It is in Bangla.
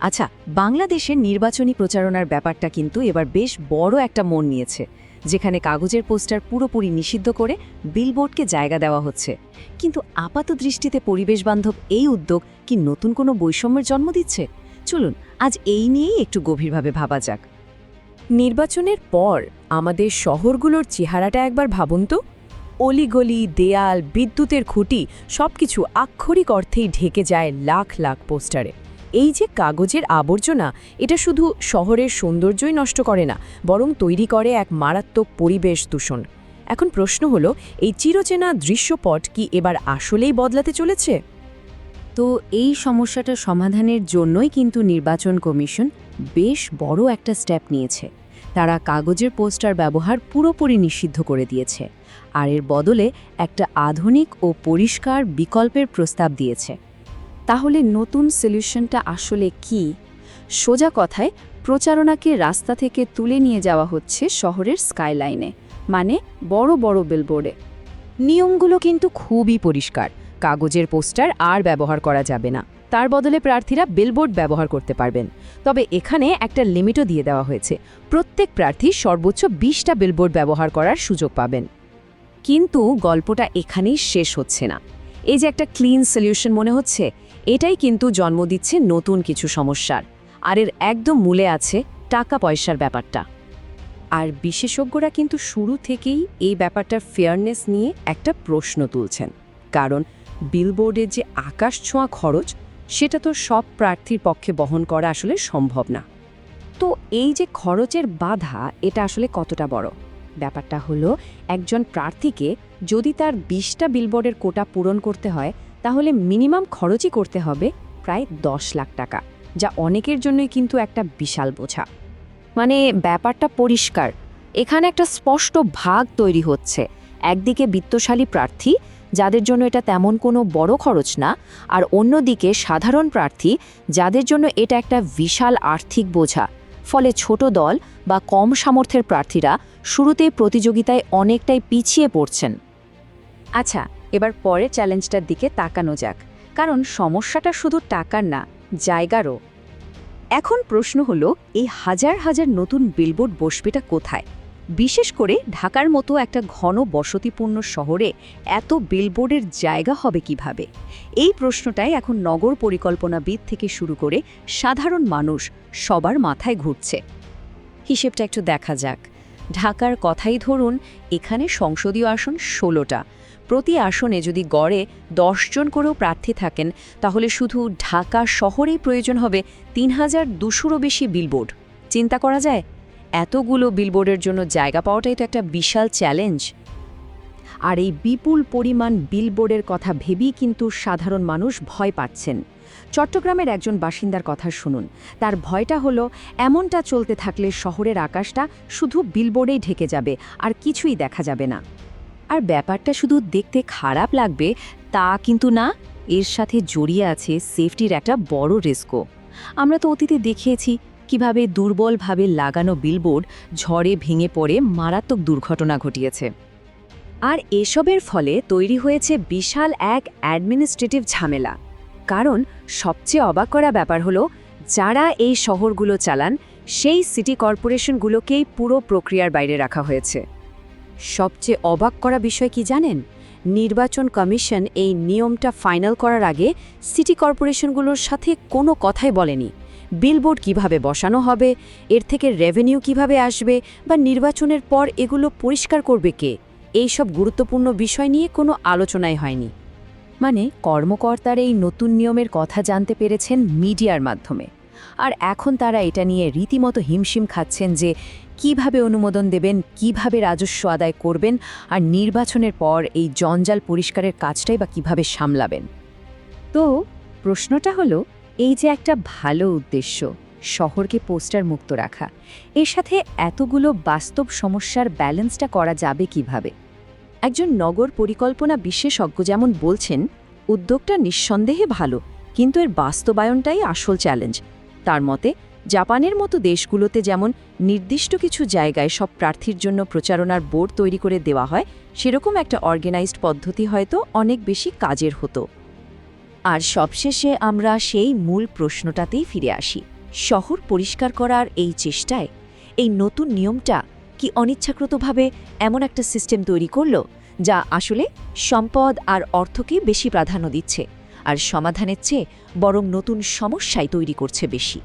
আচ্ছা বাংলাদেশের নির্বাচনী প্রচারণার ব্যাপারটা কিন্তু এবার বেশ বড় একটা মন নিয়েছে, যেখানে কাগজের পোস্টার পুরোপুরি নিষিদ্ধ করে বিলবোর্ডকে জায়গা দেওয়া হচ্ছে। কিন্তু আপাত দৃষ্টিতে পরিবেশবান্ধব এই উদ্যোগ কি নতুন কোনো বৈষম্যের জন্ম দিচ্ছে? চলুন, আজ এই নিয়েই একটু গভীরভাবে ভাবা যাক। নির্বাচনের পর আমাদের শহরগুলোর চেহারাটা একবার ভাবুন তো। অলিগলি, দেয়াল, বিদ্যুতের খুঁটি সবকিছু আক্ষরিক অর্থেই ঢেকে যায় লাখ লাখ পোস্টারে। এই যে কাগজের আবর্জনা, এটা শুধু শহরের সৌন্দর্যই নষ্ট করে না, বরং তৈরি করে এক মারাত্মক পরিবেশ দূষণ। এখন প্রশ্ন হলো, এই চিরচেনা দৃশ্যপট কি এবার আসলেই বদলাতে চলেছে? তো এই সমস্যাটা সমাধানের জন্যই কিন্তু নির্বাচন কমিশন বেশ বড় একটা স্টেপ নিয়েছে। তারা কাগজের পোস্টার ব্যবহার পুরোপুরি নিষিদ্ধ করে দিয়েছে, আর এর বদলে একটা আধুনিক ও পরিষ্কার বিকল্পের প্রস্তাব দিয়েছে। তাহলে নতুন সলিউশনটা আসলে কি? সোজা কথায়, প্রচারণাকে রাস্তা থেকে তুলে নিয়ে যাওয়া হচ্ছে শহরের স্কাইলাইনে মানে বড় বড় বিলবোর্ডে নিয়মগুলো কিন্তু খুবই পরিষ্কার। কাগজের পোস্টার আর ব্যবহার করা যাবে না। তার বদলে প্রার্থীরা বিলবোর্ড ব্যবহার করতে পারবেন। তবে এখানে একটা লিমিটও দিয়ে দেওয়া হয়েছে। প্রত্যেক প্রার্থী সর্বোচ্চ বিশটা বিলবোর্ড ব্যবহার করার সুযোগ পাবেন। কিন্তু গল্পটা এখানেই শেষ হচ্ছে না। এই যে একটা ক্লিন সলিউশন মনে হচ্ছে, এটাই কিন্তু জন্ম দিচ্ছে নতুন কিছু সমস্যার। আর এর একদম মূলে আছে টাকা পয়সার ব্যাপারটা। আর বিশেষজ্ঞরা কিন্তু শুরু থেকেই এই ব্যাপারটার ফেয়ারনেস নিয়ে একটা প্রশ্ন তুলছেন। কারণ বিলবোর্ডের যে আকাশ ছোঁয়া খরচ, সেটা তো সব প্রার্থীর পক্ষে বহন করা আসলে সম্ভব না। তো এই যে খরচের বাধা, এটা আসলে কতটা বড়? ব্যাপারটা হলো, একজন প্রার্থীকে যদি তার বিশটা বিলবোর্ডের কোটা পূরণ করতে হয়, তাহলে মিনিমাম খরচই করতে হবে প্রায় দশ লাখ টাকা, যা অনেকের জন্যই কিন্তু একটা বিশাল বোঝা। মানে ব্যাপারটা পরিষ্কার। এখানে একটা স্পষ্ট ভাগ তৈরি হচ্ছে। একদিকে বিত্তশালী প্রার্থী, যাদের জন্য এটা তেমন কোনো বড় খরচ না, আর অন্যদিকে সাধারণ প্রার্থী, যাদের জন্য এটা একটা বিশাল আর্থিক বোঝা। ফলে ছোট দল বা কম সামর্থ্যের প্রার্থীরা শুরুতেই প্রতিযোগিতায় অনেকটাই পিছিয়ে পড়ছেন। আচ্ছা এবার পরের চ্যালেঞ্জটার দিকে তাকানো যাক। কারণ সমস্যাটা শুধু টাকার না, জায়গারও। এখন প্রশ্ন হলো, এই হাজার হাজার নতুন বিলবোর্ড বসবেটা কোথায়? বিশেষ করে ঢাকার মতো একটা ঘন বসতিপূর্ণ শহরে এত বিলবোর্ডের জায়গা হবে কীভাবে? এই প্রশ্নটাই এখন নগর পরিকল্পনাবিদ থেকে শুরু করে সাধারণ মানুষ সবার মাথায় ঘুরছে। হিসেবটা একটু দেখা যাক। ঢাকার কথাই ধরুন, এখানে সংসদীয় আসন ষোলোটা। প্রতি আসনে যদি গড়ে জন করেও প্রার্থী থাকেন, তাহলে শুধু ঢাকা শহরেই প্রয়োজন হবে তিন হাজার দুশোরও বেশি বিলবোর্ড চিন্তা করা যায়? এতগুলো বিলবোর্ডের জন্য জায়গা পাওয়াটাই তো একটা বিশাল চ্যালেঞ্জ আর এই বিপুল পরিমাণ বিলবোর্ডের কথা ভেবেই কিন্তু সাধারণ মানুষ ভয় পাচ্ছেন। চট্টগ্রামের একজন বাসিন্দার কথা শুনুন। তার ভয়টা হলো, এমনটা চলতে থাকলে শহরের আকাশটা শুধু বিলবোর্ডেই ঢেকে যাবে, আর কিছুই দেখা যাবে না। আর ব্যাপারটা শুধু দেখতে খারাপ লাগবে, তা কিন্তু না, এর সাথে জড়িয়ে আছে সেফটির একটা বড় রিস্কও। আমরা তো অতীতে দেখিয়েছি, কীভাবে দুর্বলভাবে লাগানো বিলবোর্ড ঝড়ে ভেঙে পড়ে মারাত্মক দুর্ঘটনা ঘটিয়েছে। আর এসবের ফলে তৈরি হয়েছে বিশাল এক অ্যাডমিনিস্ট্রেটিভ ঝামেলা। কারণ সবচেয়ে অবাক করা ব্যাপার হলো, যারা এই শহরগুলো চালান, সেই সিটি কর্পোরেশনগুলোকেই পুরো প্রক্রিয়ার বাইরে রাখা হয়েছে। সবচেয়ে অবাক করা বিষয় কি জানেন? নির্বাচন কমিশন এই নিয়মটা ফাইনাল করার আগে সিটি কর্পোরেশনগুলোর সাথে কোনো কথাই বলেনি। বিলবোর্ড কীভাবে বসানো হবে, এর থেকে রেভিনিউ কীভাবে আসবে বা নির্বাচনের পর এগুলো পরিষ্কার করবে কে, এইসব গুরুত্বপূর্ণ বিষয় নিয়ে কোনো আলোচনাই হয়নি। মানে কর্মকর্তার এই নতুন নিয়মের কথা জানতে পেরেছেন মিডিয়ার মাধ্যমে। আর এখন তারা এটা নিয়ে রীতিমতো হিমশিম খাচ্ছেন যে কীভাবে অনুমোদন দেবেন, কীভাবে রাজস্ব আদায় করবেন, আর নির্বাচনের পর এই জঞ্জাল পরিষ্কারের কাজটাই বা কীভাবে সামলাবেন। তো প্রশ্নটা হলো, এই যে একটা ভালো উদ্দেশ্য, শহরকে পোস্টার মুক্ত রাখা, এর সাথে এতগুলো বাস্তব সমস্যার ব্যালেন্সটা করা যাবে কীভাবে? একজন নগর পরিকল্পনা বিশেষজ্ঞ যেমন বলছেন, উদ্যোগটা নিঃসন্দেহে ভালো, কিন্তু এর বাস্তবায়নটাই আসল চ্যালেঞ্জ তার মতে, জাপানের মতো দেশগুলোতে যেমন নির্দিষ্ট কিছু জায়গায় সব প্রার্থীর জন্য প্রচারণার বোর্ড তৈরি করে দেওয়া হয়, সেরকম একটা অর্গানাইজড পদ্ধতি হয়তো অনেক বেশি কাজের হতো। আর সবশেষে আমরা সেই মূল প্রশ্নটাতেই ফিরে আসি, শহর পরিষ্কার করার এই চেষ্টায়, এই নতুন নিয়মটা কি অনিচ্ছাকৃতভাবে এমন একটা সিস্টেম তৈরি করল যা আসলে সম্পদ আর অর্থকে বেশি প্রাধান্য দিচ্ছে, আর সমাধানের চেয়ে বরং নতুন সমস্যাই তৈরি করছে বেশি।